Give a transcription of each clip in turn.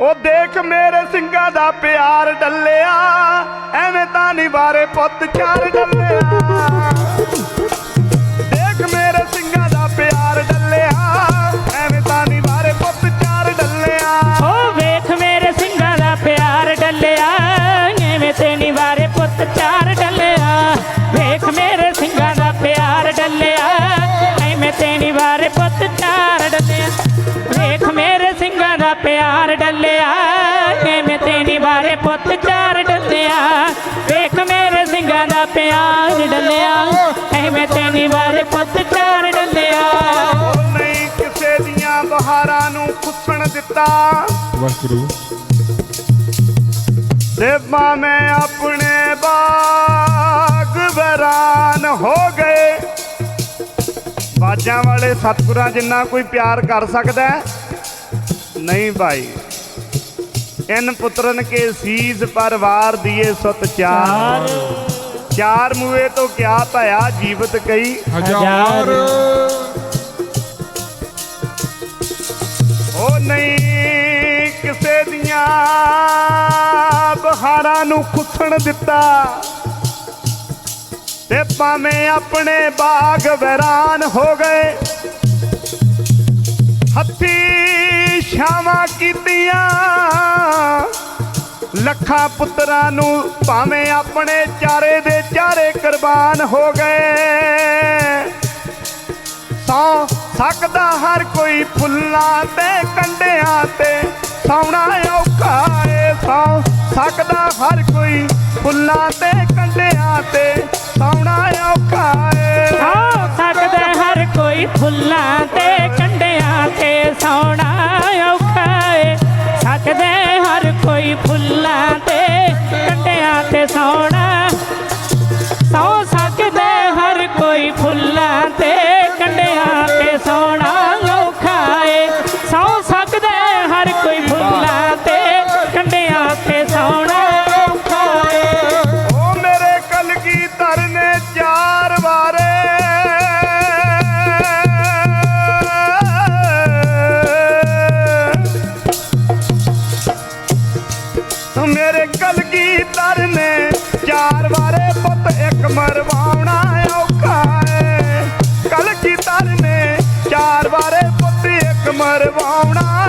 ਉਹ ਦੇਖ ਮੇਰੇ ਸਿੰਘਾਂ ਦਾ ਪਿਆਰ ਡੱਲਿਆ, ਐਵੇਂ ਤਾਂ ਨਹੀਂ ਵਾਰੇ ਪੁੱਤ ਚਾਰ ਡੱਲਿਆ। ਦੇਖ ਮੇਰੇ ਸਿੰਘਾਂ ਦਾ ਪਿਆਰ ਡੱਲਿਆ, ਐਵੇਂ ਤਾਂ ਨਹੀਂ ਵਾਰੇ ਪੁੱਤ ਚਾਰ ਡੱਲਿਆ। ਓ ਵੇਖ ਮੇਰੇ ਸਿੰਘਾਂ ਦਾ ਪਿਆਰ ਡੱਲਿਆ, ਐਵੇਂ ਤੇ ਨਿਵਾਰੇ ਪੁੱਤ ਚਾਰ ਡੱਲਿਆ। ਵੇਖ ਮੇਰੇ ਸਿੰਘਾਂ ਦਾ ਪਿਆਰ ਡੱਲਿਆ, ਐਵੇਂ ਤੇ ਨਿਵਾਰੇ ਪੁੱਤ ਚਾਰ ਡੱਲਿਆ ਐਵੇਂ ਤੇ ਨਿਵਾਰੇ ਪੁੱਤ ਚਾਰ ਡੱਲਿਆ। ਵੇਖ ਮੇਰੇ ਸਿੰਘਾਂ ਦਾ ਪਿਆਰ ਡੱਲਿਆ ਐਵੇਂ ਤੇ ਨਿਵਾਰੇ ਪੁੱਤ ਚਾਰ ਡੱਲਿਆ। ਨਹੀਂ ਕਿਸੇ ਦੀਆਂ ਬਹਾਰਾਂ ਨੂੰ ਖੁੱਸਣ ਦਿੱਤਾ। ਵਾਹਿਗੁਰੂ। ਤੇ ਮੈਂ ਆਪਣੇ ਬਾਗ ਵੈਰਾਨ ਹੋ ਗਏ। ਬਾਜਾਂ ਵਾਲੇ ਸਤਿਗੁਰਾਂ ਜਿੰਨਾ ਕੋਈ ਪਿਆਰ ਕਰ ਸਕਦਾ? ਨਹੀਂ ਭਾਈ ਇਨ ਪੁੱਤਰਨ ਕੇ ਸੀਸ ਪਰਵਾਰ ਦੀਏ ਸੁਤ ਚਾਰ। ਚਾਰ। ਮੂਏ ਤੋਂ ਕਿਆ ਭਇਆ ਜੀਵਤ ਕਈ ਹਜ਼ਾਰ। ਉਹ ਨਹੀਂ ਕਿਸੇ ਦੀਆਂ ਬਹਾਰਾਂ ਨੂੰ ਖੁੱਸਣ ਦਿੱਤਾ। ਤੇ ਭਾਵੇਂ ਆਪਣੇ ਬਾਗ ਵੈਰਾਨ ਹੋ ਗਏ ਹੱਥੀ ਛਾਵਾਂ ਕੀਤੀਆਂ। ਲੱਖਾਂ ਪੁੱਤਰਾਂ ਨੂੰ ਭਾਵੇਂ ਆਪਣੇ ਚਾਰੇ ਦੇ ਚਾਰੇ ਕੁਰਬਾਨ ਹੋ ਗਏ। ਸੌ ਸਕਦਾ ਹਰ ਕੋਈ ਫੁੱਲਾਂ ਤੇ ਕੰਡਿਆਂ ਤੇ, ਸੌਣਾ ਔਖਾ ਏ। ਸੌ ਸਕਦਾ ਹਰ ਕੋਈ ਫੁੱਲਾਂ ਤੇ ਕੰਡਿਆਂ ਤੇ, ਸੌਣਾ ਔਖਾ ਏ। ਹੋ ਸਕਦਾ ਹਰ ਕੋਈ ਫੁੱਲਾਂ ਸਕਦਾ ਹਰ ਕੋਈ ਫੁੱਲਾਂ ਤੇ ਕੰਡਿਆਂ ਤੇ ਸੌਣਾ ਮੇਰੇ ਕਲਗੀ ਨੇ ਚਾਰ ਵਾਰੇ ਪੁੱਤ ਇੱਕ ਮਰਵਾਉਣਾ ਔਖਾ ਏ। ਕਲਗੀ ਨੇ ਚਾਰ ਵਾਰੇ ਪੁੱਤ ਇੱਕ ਮਰਵਾਉਣਾ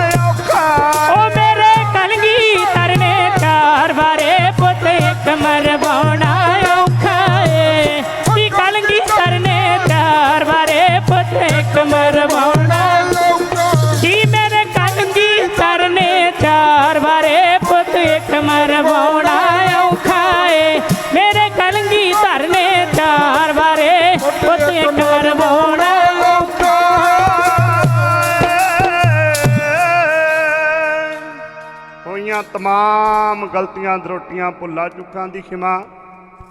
ਪੁੱਤ ਮਰਵਾਉਣਾ ਔਖਾ ਏ। ਮੇਰੇ ਕਲਗੀ ਧਰਨੇ ਚਾਰ ਵਾਰੇ। ਪੁੱਤ ਇੱਕ ਮਰਵਾਉਣਾ ਹੋਈਆਂ ਤਮਾਮ ਗਲਤੀਆਂ, ਦਰੋਟੀਆਂ, ਭੁੱਲਾ ਚੁੱਕਾਂ ਦੀ ਖਿਮਾ।